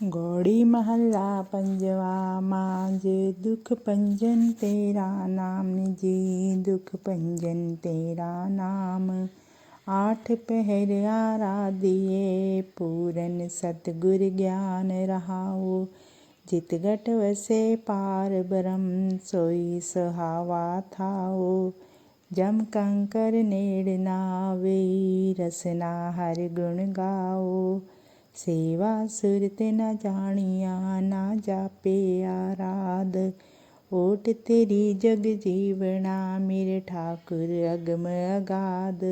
ਗੋੜੀ ਮਹੱਲਾ ਪੰਜਵਾ ਮਾਂਜ ਦੁਖ ਪੰਜਨ ਤੇਰਾ ਨਾਮ ਜੀ ਦੁਖ ਪੰਜਨ ਤੇਰਾ ਨਾਮ। ਆਠ ਪਹਿਰ ਆਰਾਧਿਏ ਪੂਰਨ ਸਤਿਗੁਰ ਗਿਆਨ ਰਹਾਉ ਜਿਤ ਘਟ ਵਸੇ ਪਾਰ ਬ੍ਰਹਮ, ਸੋਈ ਸਹਾਵਾ ਥਾਉ ਜਮ ਕੰਕਰ ਨੇੜ ਨਾ ਆਵੇ ਰਸਨਾ ਹਰ ਗੁਣ ਗਾਓ। ਸੇਵਾ ਸੁਰਤ ਨ ਜਾਣੀਆ, ਨਾ ਜਾਪੇ ਆਰਾਧ। ਓਟ ਤੇਰੀ ਜਗ ਜੀਵਣਾ, ਮੇਰੇ ਠਾਕੁਰ ਅਗਮ ਅਗਾਧ।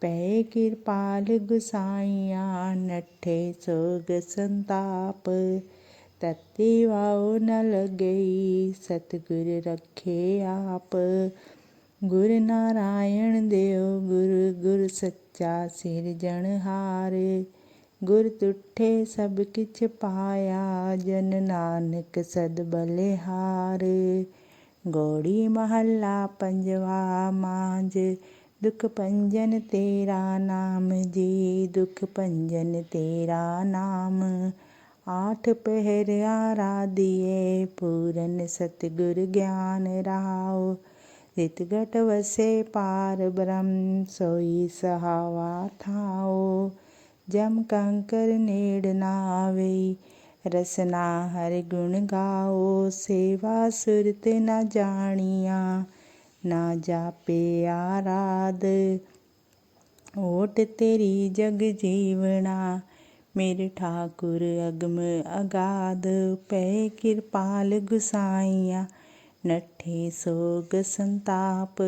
ਪੈ ਕਿਰਪਾਲ ਗੁਸਾਈਆਂ, ਨੱਠੇ ਸੋਗ ਸੰਤਾਪ। ਤਤੀ ਵਾਉ ਨ ਲਗਈ ਸਤਿਗੁਰ ਰਖੇ ਆਪ। ਗੁਰ ਨਾਰਾਇਣ ਦੇਵ ਗੁਰ ਗੁਰ ਸੱਚਾ ਸਿਰਜਣਹਾਰ। ਗੁਰ ਤੁਠੇ ਸਭ ਕਿਛ ਪਾਇਆ, ਜਨ ਨਾਨਕ ਸਦ ਬਲਿਹਾਰ। ਗੋੜੀ ਮਹੱਲਾ ਪੰਜਵਾ ਮਾਂਜ ਦੁਖ ਭੰਜਨ ਤੇਰਾ ਨਾਮ ਜੀ, ਦੁਖ ਭੰਜਨ ਤੇਰਾ ਨਾਮ। ਆਠ ਪਹਿਰ ਆਰਾਧਿਏ ਪੂਰਨ ਸਤਿਗੁਰ ਗਿਆਨ ਰਾਓ। ਰਿਤਗਟ ਵਸੇ ਪਾਰ ਬ੍ਰਹਮ, ਸੋਈ ਸਹਾਵਾ ਥਾਓ। ਜਮ ਕੰਕਰ ਨੇੜ ਨਾ ਆਵੇ ਰਸਨਾ ਹਰ ਗੁਣ ਗਾਓ, ਸੇਵਾ ਸੁਰਤ ਨ ਜਾਣੀਆ। ਨਾ ਜਾਪੇ ਆਰਾਧ, ਓਟ ਤੇਰੀ ਜਗ ਜੀਵਣਾ। ਮੇਰੇ ਠਾਕੁਰ ਅਗਮ ਅਗਾਧ, ਪੈ ਕਿਰਪਾਲ ਗੁਸਾਈਆਂ। ਨੱਠੇ ਸੋਗ ਸੰਤਾਪ,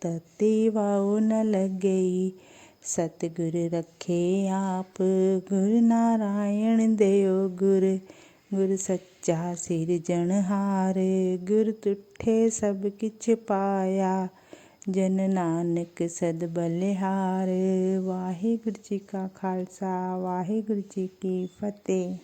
ਤਤੀ ਵਾਉ ਨ ਲੱਗਈ। ਸਤਿਗੁਰ ਰੱਖੇ ਆਪ, ਗੁਰ ਨਾਰਾਇਣ ਦੇਵ ਗੁਰ। ਗੁਰ ਸੱਚਾ ਸਿਰਜਣਹਾਰ ਗੁਰ ਤੁਠੇ ਸਭ ਕਿਛ ਪਾਇਆ। ਜਨ ਨਾਨਕ ਸਦ ਬਲਿਹਾਰ, ਵਾਹਿਗੁਰੂ ਜੀ ਕਾ ਖਾਲਸਾ, ਵਾਹਿਗੁਰੂ ਜੀ ਕੀ ਫਤਿਹ।